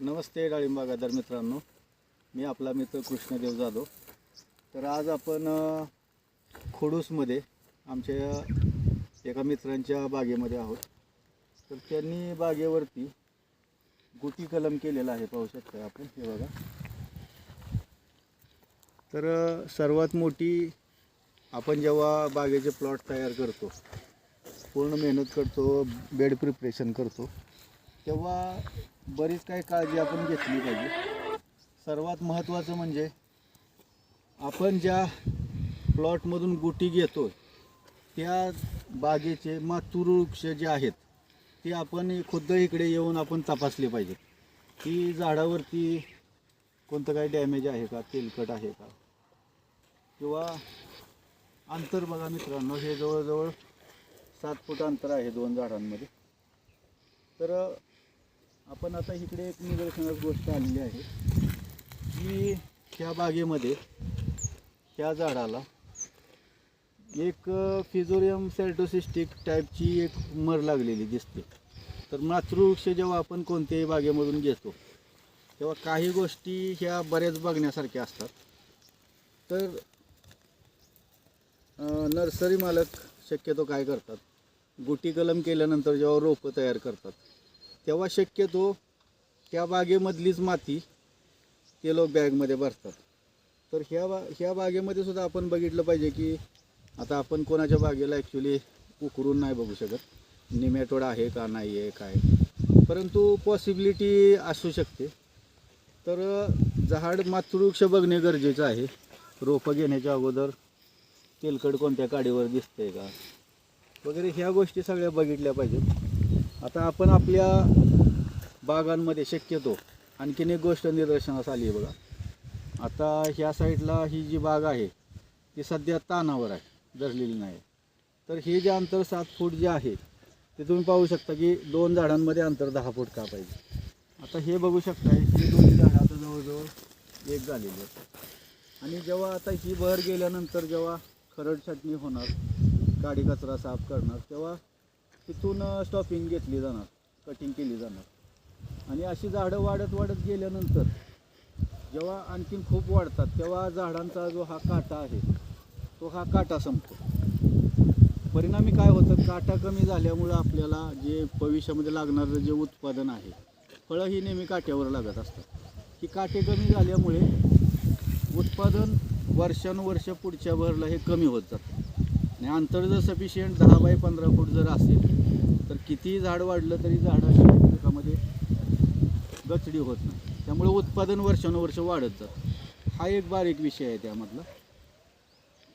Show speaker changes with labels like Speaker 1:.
Speaker 1: नमस्ते डाळिंबा बागायतदार मित्रांनो. मी आपला मित्र कृष्णदेव जाधव. तर आज आपण खोडूसमध्ये आमच्या एका मित्रांच्या बागेमध्ये आहोत. तर त्यांनी बागेवरती गुटी कलम केलेला आहे पाहू शकता आपण. हे बघा. तर सर्वात मोठी आपण जेव्हा बागेचे प्लॉट तयार करतो पूर्ण मेहनत करतो बेड प्रिपरेशन करतो तेव्हा बरीच काही काळजी आपण घेतली पाहिजे. सर्वात महत्त्वाचं म्हणजे आपण ज्या प्लॉटमधून गुटी घेतो त्या बागेचे मातृवृक्ष जे आहेत ते आपण खुद्द इकडे येऊन आपण तपासले पाहिजेत की झाडावरती कोणतं काही डॅमेज आहे का तेलकट आहे का? किंवा अंतर बघा मित्रांनो हे जवळजवळ सात फूट अंतर आहे दोन झाडांमध्ये. तर आपण आता इकडे एक निदर्शनास गोष्ट आलेली आहे. की ह्या बागेमध्ये ह्या झाडाला एक फिजोरियम सेल्टोसिस्टिक टाईपची एक मर लागलेली दिसते. तर मातृवृक्ष जेव्हा आपण कोणत्याही बागेमधून घेतो तेव्हा काही गोष्टी ह्या बऱ्याच बघण्यासारख्या असतात. तर नर्सरी मालक शक्यतो काय करतात? गुटी कलम केल्यानंतर जेव्हा रोपं तयार करतात तेव्हा शक्यतो त्या बागेमधलीच माती ते लोक बॅगमध्ये भरतात. तर ह्या बा ह्या बागेमध्ये सुद्धा आपण बघितलं पाहिजे की आता आपण कोणाच्या बागेला ॲक्च्युली उकरून नाही बघू शकत. निमॅटोड आहे का नाही आहे काय? परंतु पॉसिबिलिटी असू शकते. तर झाड मातृवृक्ष बघणे गरजेचं आहे. रोपं घेण्याच्या अगोदर तेलकट कोणत्या काडीवर दिसते का? वगैरे ह्या गोष्टी सगळ्या बघितल्या पाहिजेत. आता आपण आपल्या बागांमध्ये शक्यतो आणखीन एक गोष्ट निदर्शनास आली आहे बघा. आता ह्या साईडला ही जी बाग आहे ती सध्या तानावर आहे धरलेली नाही. तर हे जे अंतर सात फूट जे आहे ते तुम्ही पाहू शकता की दोन झाडांमध्ये अंतर दहा फूट का पाहिजे. आता हे बघू शकता ही दोन्ही झाडं आता जवळजवळ एक झालेली आहेत. आणि जेव्हा आता ही बहर गेल्यानंतर जेव्हा खरड छाटणी होणार गाडी कचरा साफ करणार तेव्हा तिथून स्टॉपिंग घेतली जाणार कटिंग केली जाणार. आणि अशी झाडं वाढत वाढत गेल्यानंतर जेव्हा आणखीन खूप वाढतात तेव्हा झाडांचा जो हा काटा आहे तो हा काटा संपतो. परिणामी काय होतं काटा कमी झाल्यामुळं आपल्याला जे भविष्यामध्ये लागणारं जे उत्पादन आहे फळं ही नेहमी काट्यावर लागत असतात. ही काटे कमी झाल्यामुळे उत्पादन वर्षानुवर्ष पुढच्या भरला हे कमी होत जातं. आणि अंतर जर सफिशियंट दहा बाय पंधरा फूट जर असेल तर कितीही झाड वाढलं तरी झाडाच्या एकमेकामध्ये गचडी होत नाही. त्यामुळे उत्पादन वर्षानुवर्ष वाढत जातं. हा एक बारीक विषय आहे त्यामधला.